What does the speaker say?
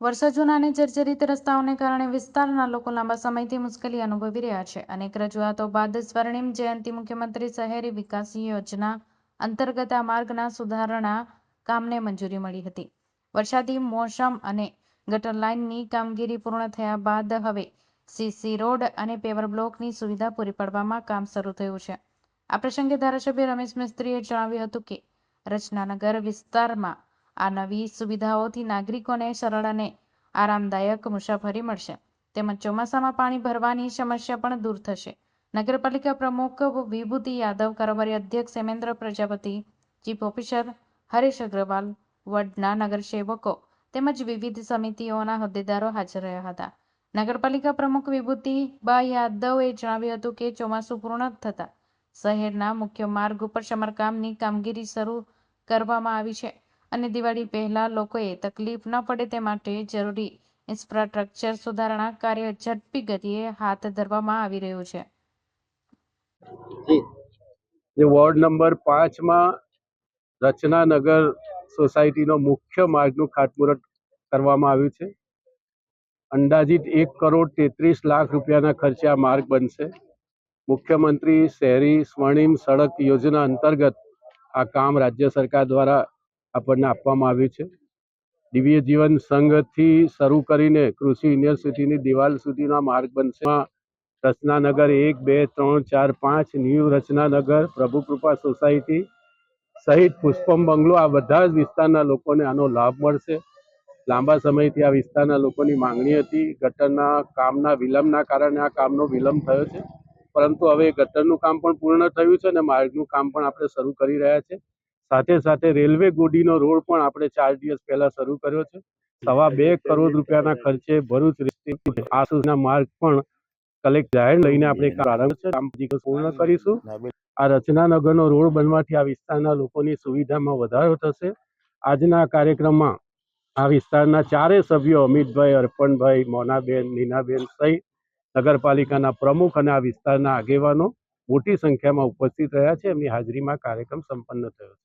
વર્ષો જૂનાને જર્જરિત રસ્તાઓને કારણે વિસ્તારના લોકો લાંબા સમયથી મુશ્કેલી અનુભવી રહ્યા છે. અનેક રજૂઆતો બાદ સ્વર્ણિમ જયંતિ મુખ્યમંત્રી શહેરી વિકાસ યોજના અંતર્ગત આ માર્ગના સુધારણા કામને મંજૂરી મળી હતી. વરસાદી મોસમ અને ગટર લાઇનની કામગીરી પૂર્ણ થયા બાદ હવે સીસી રોડ અને પેવર બ્લોકની સુવિધા પૂરી પાડવામાં કામ શરૂ થયું છે. આ પ્રસંગે ધારાસભ્ય રમેશ મિસ્ત્રીએ જણાવ્યું હતું કે રચનાનગર વિસ્તારમાં આ નવી સુવિધાઓથી નાગરિકોને સરળ અને આરામદાયક મુસાફરી મળશે. તેમજ ચોમાસામાં પાણી ભરવાની સમસ્યા પણ દૂર થશે. નગરપાલિકા પ્રમુખ વિભૂતિ યાદવ કારોબારી અધ્યક્ષ હેમેન્દ્ર પ્રજાપતિ, ચીફ ઓફિસર હરેશ અગ્રવાલ, વડના નગરસેવકો તેમજ વિવિધ સમિતિઓના હોદ્દેદારો હાજર રહ્યા હતા. નગરપાલિકા પ્રમુખ વિભૂતિબા યાદવે જણાવ્યું હતું કે ચોમાસું પૂર્ણ થતાં શહેરના મુખ્ય માર્ગ ઉપર સમારકામની કામગીરી શરૂ કરવામાં આવી છે. અને દિવાળી પહેલા લોકોએ તકલીફ ન પડે તે માટે જરૂરી ઇન્ફ્રાસ્ટ્રક્ચર સુધારણા કાર્ય ઝડપી ગતિએ હાથ ધરવામાં આવી રહ્યું છે. જે. વોર્ડ નંબર પાંચમાં રચનાનગર સોસાયટીનો મુખ્ય માર્ગનું ખાતમુહૂર્ત કરવામાં આવ્યું છે. અંદાજિત એક કરોડ તેત્રીસ લાખ રૂપિયાના ખર્ચે આ માર્ગ બનશે. મુખ્યમંત્રી શહેરી સ્વર્ણિમ સડક યોજના અંતર્ગત આ કામ રાજ્ય સરકાર દ્વારા આપણને આપવામાં આવ્યું છે. દિવ્ય જીવન સંઘથી શરૂ કરીને કૃષિ યુનિવર્સિટીની દિવાલ સુધીના માર્ગ બનશે. રચનાનગર એક, બે, ત્રણ, ચાર, પાંચ, ન્યૂ રચનાનગર પ્રભુ કૃપા સોસાયટી સહિત પુષ્પમ બંગલો, આ બધા જ વિસ્તારના લોકોને આનો લાભ મળશે. લાંબા સમયથી આ વિસ્તારના લોકોની માંગણી હતી. ગટરના કામના વિલંબના કારણે આ કામનો વિલંબ થયો છે. પરંતુ હવે ગટરનું કામ પણ પૂર્ણ થયું છે અને માર્ગનું કામ પણ આપણે શરૂ કરી રહ્યા છે. સાથે સાથે રેલવે ગોડીનો રોડ પણ આપણે ચાર દિવસ પહેલા શરૂ કર્યો છે. સવા બે કરોડ રૂપિયાના ખર્ચે ભરૂચ ડિસ્ટ્રિક્ટ આ માર્ગ પણ કલેક્ટ જાહેર લઈને આપણે પ્રારંભ છે. પૂર્ણ કરીશું. આ રચનાનગરનો રોડ બનવાથી આ વિસ્તારના લોકોની સુવિધામાં વધારો થશે. આજના કાર્યક્રમમાં આ વિસ્તારના ચારે સભ્યો અમિતભાઈ, અર્પણભાઈ, મોનાબેન, નીનાબેન સહિત નગરપાલિકાના પ્રમુખ અને આ વિસ્તારના આગેવાનો મોટી સંખ્યામાં ઉપસ્થિત રહ્યા છે. એમની હાજરીમાં કાર્યક્રમ સંપન્ન થયો છે.